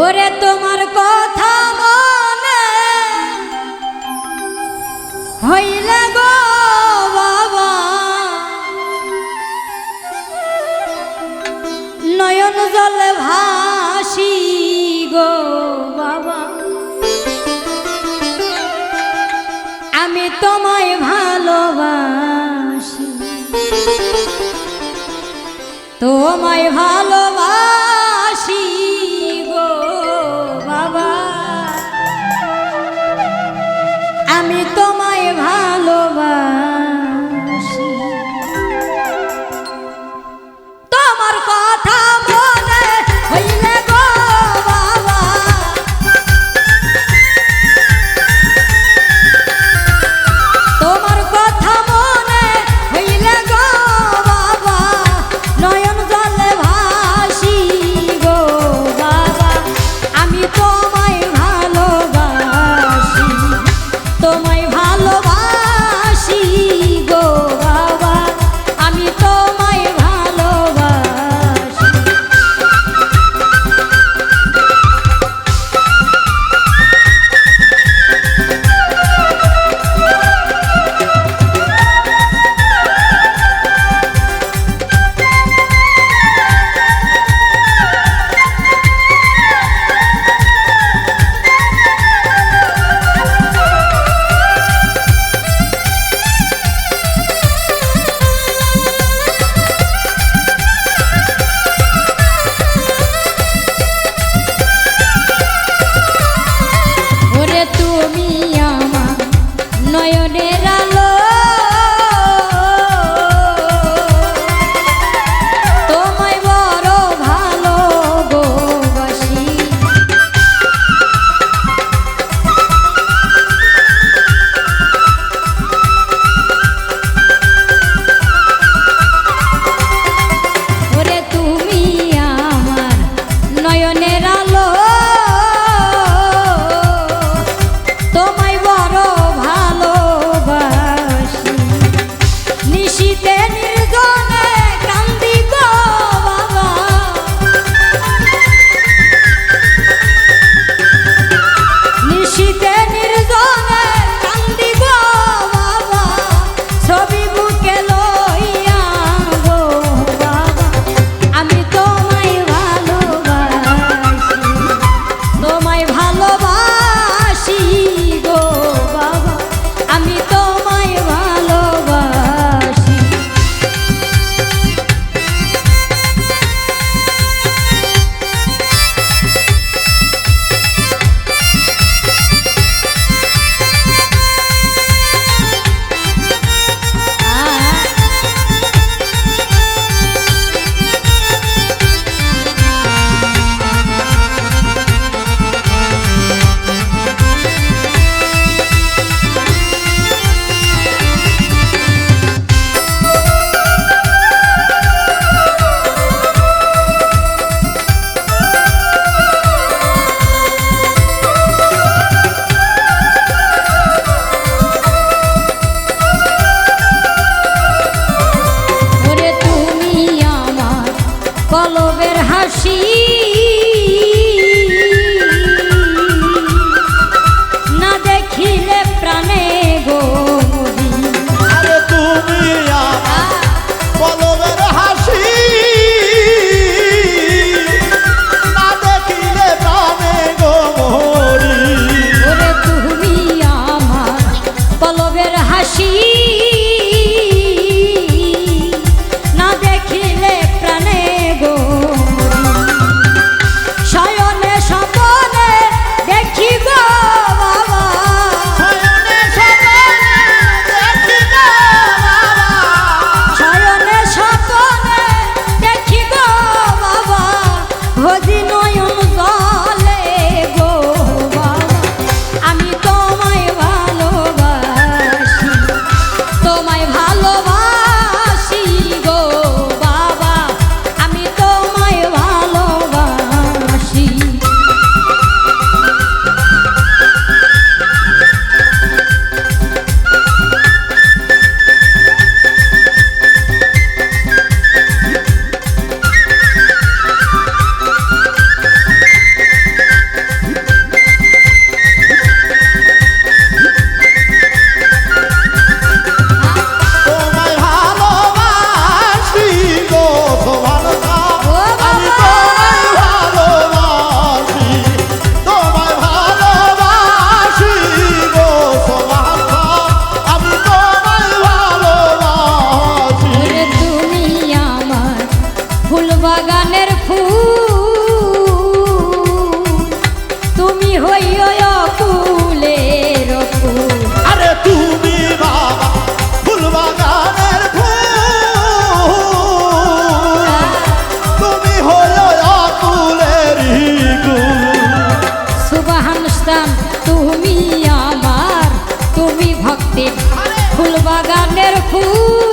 ওরে তোমার কথা মনে হইলে গো বাবা। নয়ন জল ভাসি গো বাবা। আমি তোমায় ভালোবাসি। তোমায় ভালোবাসি। দিতে Xi. I got agarneiro puro.